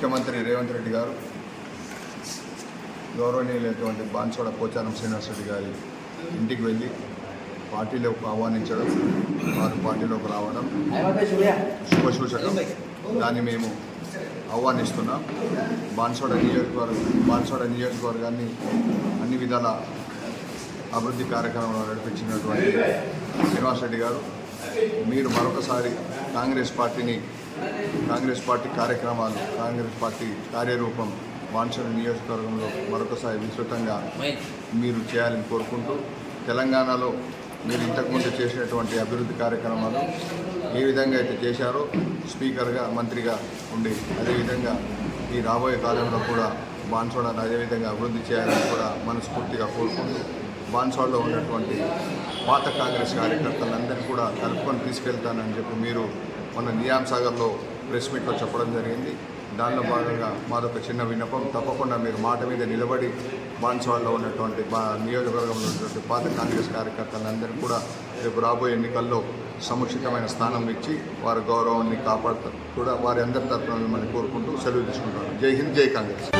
ముఖ్యమంత్రి రేవంత్ రెడ్డి గారు గౌరవనీయులైనటువంటి బాన్సోడ పోచారం శ్రీనివాసరెడ్డి గారి ఇంటికి వెళ్ళి పార్టీలోకి ఆహ్వానించడం వారు పార్టీలోకి రావడం శుభసూచకం. దాన్ని మేము ఆహ్వానిస్తున్నాం. బాన్సోడ నియోజకవర్గం బాన్సోడ నియోజకవర్గాన్ని అన్ని విధాల అభివృద్ధి కార్యక్రమంలో నడిపించినటువంటి శ్రీనివాసరెడ్డి గారు మీరు మరొకసారి కాంగ్రెస్ పార్టీని కాంగ్రెస్ పార్టీ కార్యక్రమాలు కాంగ్రెస్ పార్టీ కార్యరూపం బాన్సోడ నియోజకవర్గంలో మరొకసారి విస్తృతంగా మీరు చేయాలని కోరుకుంటూ తెలంగాణలో మీరు ఇంతకుముందు చేసినటువంటి అభివృద్ధి కార్యక్రమాలు ఏ విధంగా అయితే చేశారో స్పీకర్గా మంత్రిగా ఉండి అదేవిధంగా ఈ రాబోయే కాలంలో కూడా బాన్సోడను అదేవిధంగా అభివృద్ధి చేయాలని కూడా మనస్ఫూర్తిగా కోరుకుంటూ బాన్సోడలో ఉన్నటువంటి పాత కాంగ్రెస్ కార్యకర్తలందరినీ కూడా కలుపుకొని తీసుకెళ్తానని చెప్పి మీరు మన నియాం సాగర్లో ప్రెస్ మీట్లో చెప్పడం జరిగింది. దానిలో భాగంగా మాదొక చిన్న విన్నపం. తప్పకుండా మీరు మాట మీద నిలబడి బాన్స్వాడలో ఉన్నటువంటి బా నియోజకవర్గంలో ఉన్నటువంటి పాత కాంగ్రెస్ కార్యకర్తలందరూ కూడా రేపు రాబోయే ఎన్నికల్లో సముచితమైన స్థానం ఇచ్చి వారి గౌరవాన్ని కాపాడుతారు. కూడా వారి అందరి తరఫున మిమ్మల్ని కోరుకుంటూ సెలవు తీసుకుంటారు జై హింద్ జై కాంగ్రెస్.